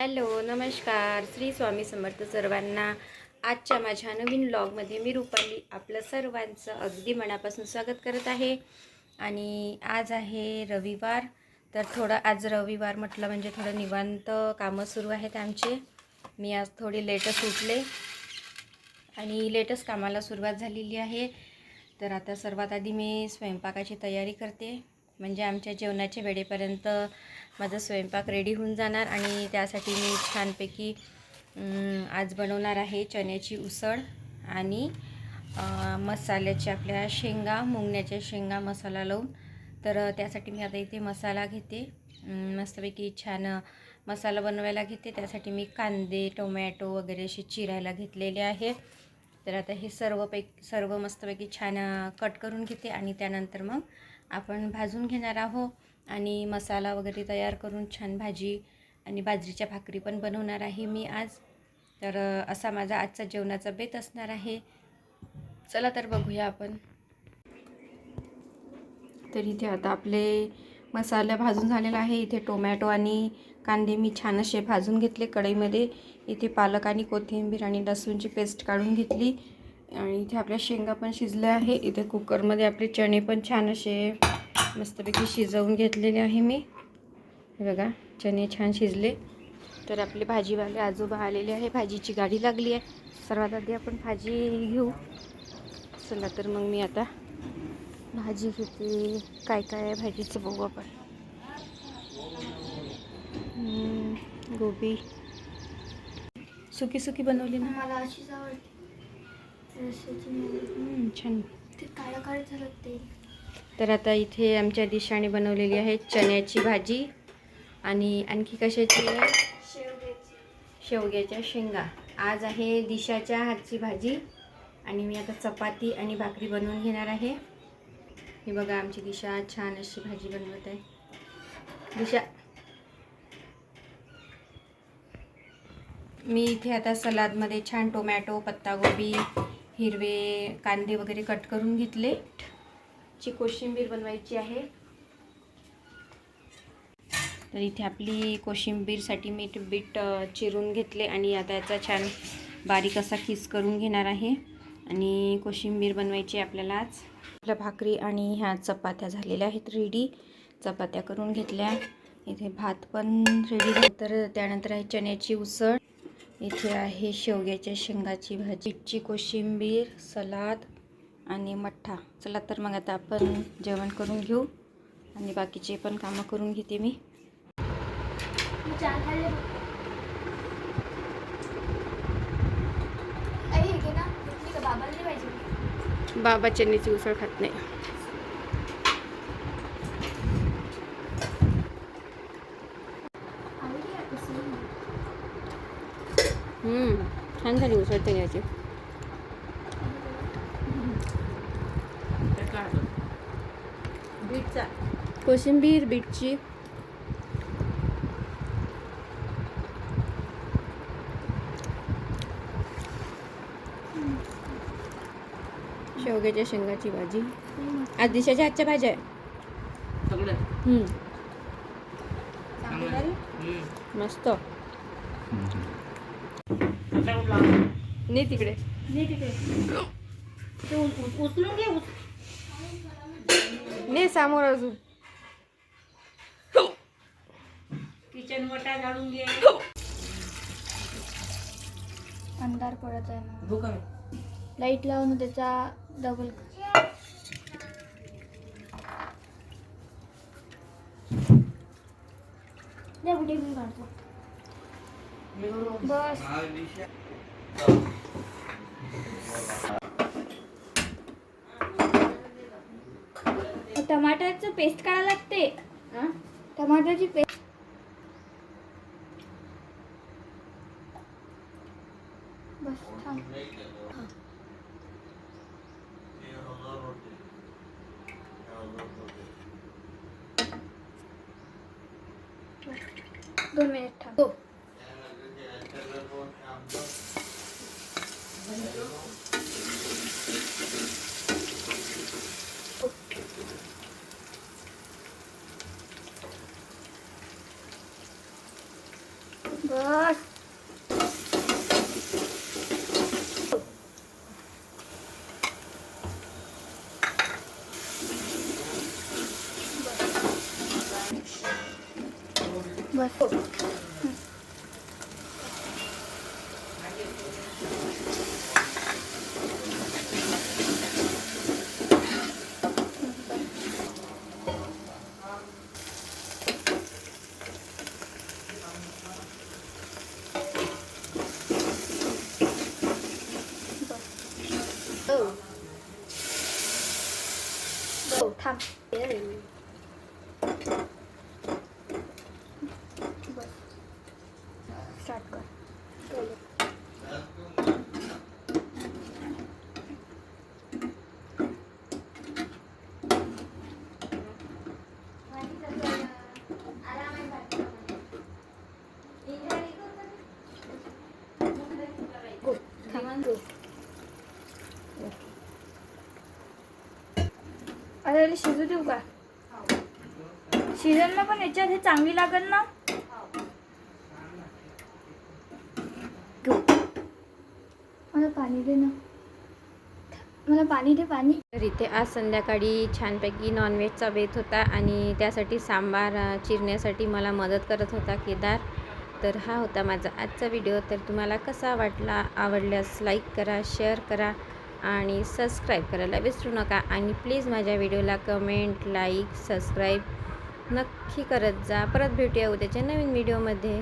Hello नमस्कार. श्री स्वामी समर्थ सर्वांना आजच्या माझ्या नवीन ब्लॉगमध्ये मी रुपाली आपलं सर्वांचं अगदी मनापासून स्वागत करत आहे. आणि आज आहे रविवार तर थोडं आज रविवार म्हटलं म्हणजे थोडं निवांत कामं सुरू आहेत आमचे. मी आज थोडी लेटच उठले. आणि लेटच कामाला सुरुवात झालेली आहे. तर आता सर्वात आधी मी स्वयंपाकाची तयारी करते. म्हणजे आमच्या जेवणाच्या वेळेपर्यंत माझा स्वयंपाक रेडी होऊन जाणार आणि त्यासाठी मी छानपैकी आज बनवणार आहे चण्याची उसळ आणि मसाल्याची मसाल्याच्या आपल्या शेंगा मुंगण्याच्या शेंगा मसाला लावून. तर त्यासाठी मी आता इथे मसाला घेते. मस्तपैकी छान मसाला बनवायला घेते. त्यासाठी मी कांदे टोमॅटो वगैरे असे चिरायला घेतलेले आहे तर आता हे सर्व पैकी सर्व मस्तपैकी छान कट करून घेते आणि त्यानंतर मग आपण भाजून घेणार आहो आणि मसाला वगैरे तयार करून छान भाजी आणि बाजरीच्या भाकरी पण बनवणार आहे मी आज. तर असा माझा आजचा जेवणाचा बेत असणार आहे. चला तर बघूया आपण. तर इथे आता आपले मसाला भाजून झालेला आहे. इथे टोमॅटो आणि कांदे मी छान असे भाजून घेतले कढईमध्ये. इथे पालक आणि कोथिंबीर आणि लसूणची पेस्ट काढून घेतली. आणि इथे आपल्या शेंगा पण शिजल्या आहे. इथे कुकरमध्ये आपले चणे पण छान असे मस्तपैकी शिजवून घेतलेले आहे मी. हे बघा चणे छान शिजले. तर आपले भाजीवाले आजोबा आलेले आहे. भाजीची गाडी लागली आहे. सर्वात आधी आपण भाजी घेऊ. चला तर मग मी आता भाजी घेते. काय काय आहे भाजीचं बघू आपण. गोबी. सुकी सुकी बनवली ना? मला अशीच आवडते. छान. ते काळं काळं झालं ते. तर आता इथे आमच्या दिशाने बनवलेली आहे चण्याची भाजी आणि आणखी कशाची आहे? शेवग्याची. शेवग्याच्या शेंगा. आज आहे दिशाच्या हातची भाजी आणि मी आता चपाती आणि भाकरी बनवून घेणार आहे. हे बघा आमची दिशा छान अशी भाजी बनवत आहे. दिशा. मी इथे आता सलादमध्ये छान टोमॅटो पत्तागोबी हिरवे कांदे वगैरे कट करून घेतले. ची कोशिंबीर बनवायची आहे. तर इथे आपली कोशिंबीरसाठी मी बीट चिरून घेतले आणि आता याचा छान बारीक असा किस करून घेणार आहे. आणि कोशिंबीर बनवायची आहे आपल्याला आज. आपल्या भाकरी आणि ह्या चपात्या झालेल्या आहेत रेडी चपात्या करून घेतल्या. इथे भात पण रेडी झाला. तर त्यानंतर आहे चण्याची उसळ. इथे आहे शेवग्याच्या शेंगाची भाजी बीटची कोशिंबीर सलाद आणि मठ्ठा. चला तर मग आता आपण जेवण करून घेऊ आणि बाकीचे पण कामं करून घेते मी. हे बाबा चन्नीची उसळ खात नाही. छान झाली उसळ चण्याची कोशिंबीर बीटची. शेवग्याच्या शेंगाची भाजी. आज दिशाच्या हातच्या भाज्या आहे? मस्त. नाही तिकडे. दे तिकडे. उचलून घे नाही समोर अजून. किचन वटा झाडून घे. अंधार पडत आहे ना लाइट लावून त्याचा डबल काढतो. बस. टमाटरचं पेस्ट काढायला लागते. टमाटरची पेस्ट बस थांब. दोन मिनिट थांब हो बस बस बस हो थांब बस स्टार्ट कर थांब गो अरे अरे शिजू देऊ का? शिजन ना पण याच्यात हे चांगली लागेल ना? मला पाणी दे ना. मला पाणी दे पाणी. तर इथे आज संध्याकाळी छानपैकी नॉनव्हेजचा बेत होता आणि त्यासाठी सांबार चिरण्यासाठी मला मदत करत होता केदार. तर हा होता माझा आजचा व्हिडिओ तर तुम्हाला कसा वाटला? आवडल्यास लाईक करा शेअर करा. आणि सबस्क्राईब करायला विसरू नका. आणि प्लीज माझ्या व्हिडिओला कमेंट लाईक सबस्क्राईब नक्की करत जा. परत भेटूया उद्याच्या नवीन व्हिडिओमध्ये